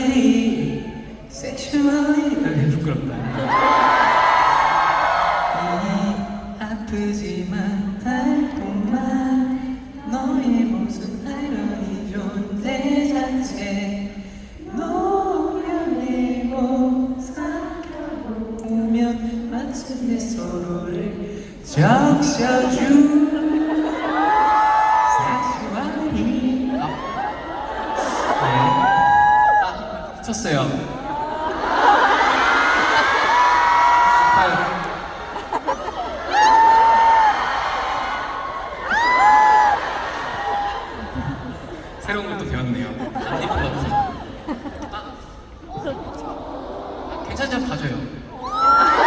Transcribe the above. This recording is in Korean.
Sexuality, sexuality. 아, 부끄럽다. 이 아프지만 달콤한 너의 모습 아이러니 존재 자체 노련이고 삼켜보면 마침내 서로를 적셔준 쳤어요. 새로운 것도 배웠네요. 안 입은 것 같아. 아, 아, 괜찮지? 한번 봐줘요.